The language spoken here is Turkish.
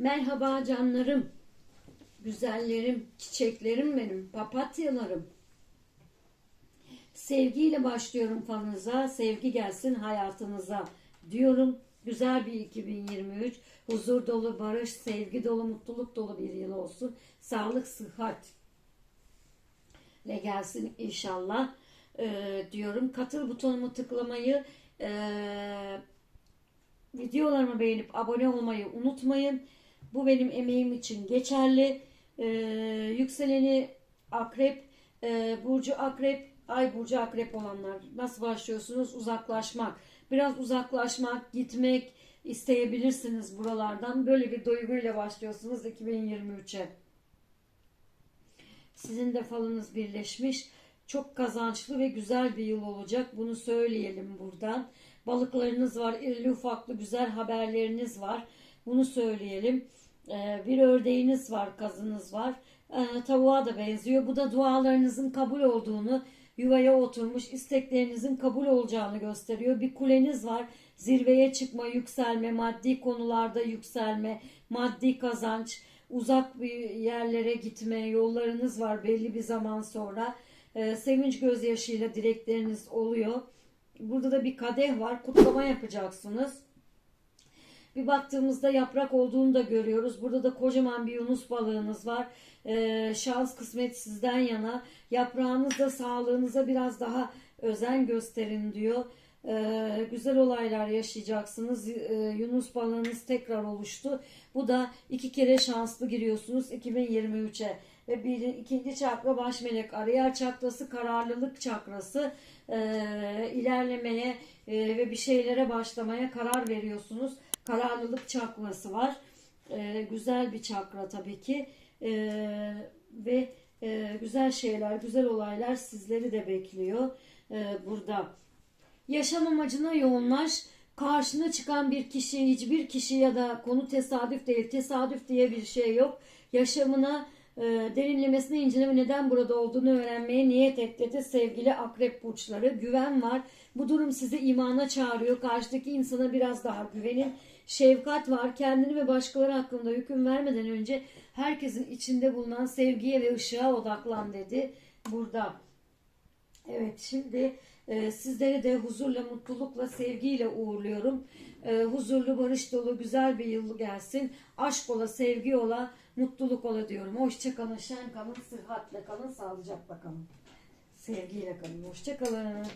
Merhaba canlarım, güzellerim, çiçeklerim benim, papatyalarım. Sevgiyle başlıyorum fanınıza, sevgi gelsin hayatınıza diyorum. Güzel bir 2023, huzur dolu, barış, sevgi dolu, mutluluk dolu bir yıl olsun. Sağlık, sıhhat ile gelsin inşallah Ee, diyorum. Katıl butonumu tıklamayı, ee, videolarımı beğenip abone olmayı unutmayın. Bu benim emeğim için geçerli. Ee, yükseleni akrep, e, burcu akrep, ay burcu akrep olanlar nasıl başlıyorsunuz? Uzaklaşmak. Biraz uzaklaşmak, gitmek isteyebilirsiniz buralardan. Böyle bir duyguyla başlıyorsunuz 2023'e. Sizin de falınız birleşmiş. Çok kazançlı ve güzel bir yıl olacak. Bunu söyleyelim buradan. Balıklarınız var, irili ufaklı güzel haberleriniz var. Bunu söyleyelim. Ee, bir ördeğiniz var, kazınız var. Ee, tavuğa da benziyor. Bu da dualarınızın kabul olduğunu, yuvaya oturmuş isteklerinizin kabul olacağını gösteriyor. Bir kuleniz var. Zirveye çıkma, yükselme, maddi konularda yükselme, maddi kazanç, uzak bir yerlere gitme yollarınız var belli bir zaman sonra. Ee, sevinç gözyaşıyla dilekleriniz oluyor. Burada da bir kadeh var. Kutlama yapacaksınız. Bir baktığımızda yaprak olduğunu da görüyoruz. Burada da kocaman bir yunus balığınız var. Ee, şans kısmet sizden yana. Yaprağınızda sağlığınıza biraz daha özen gösterin diyor. Ee, güzel olaylar yaşayacaksınız. Ee, Yunus balığınız tekrar oluştu. Bu da iki kere şanslı giriyorsunuz 2023'e. Ve bir, ikinci çakra baş melek arayar çakrası kararlılık çakrası Ee, ilerlemeye e, ve bir şeylere başlamaya karar veriyorsunuz. Kararlılık çakrası var. Ee, güzel bir çakra tabii ki. Ee, ve e, güzel şeyler, güzel olaylar sizleri de bekliyor ee, burada. Yaşam amacına yoğunlaş. Karşına çıkan bir kişi, hiçbir kişi ya da konu tesadüf değil. Tesadüf diye bir şey yok. Yaşamına e, derinlemesine inceleme neden burada olduğunu öğrenmeye niyet et dedi sevgili akrep burçları. Güven var. Bu durum sizi imana çağırıyor. Karşıdaki insana biraz daha güvenin. Şefkat var. Kendini ve başkaları hakkında hüküm vermeden önce herkesin içinde bulunan sevgiye ve ışığa odaklan dedi burada. Evet şimdi e, sizleri de huzurla, mutlulukla, sevgiyle uğurluyorum. E, huzurlu, barış dolu, güzel bir yıl gelsin. Aşk ola, sevgi ola, mutluluk ola diyorum. Hoşçakalın, şen kalın, sıhhatle kalın, sağlıcakla kalın. Sevgiyle kalın. Hoşçakalın.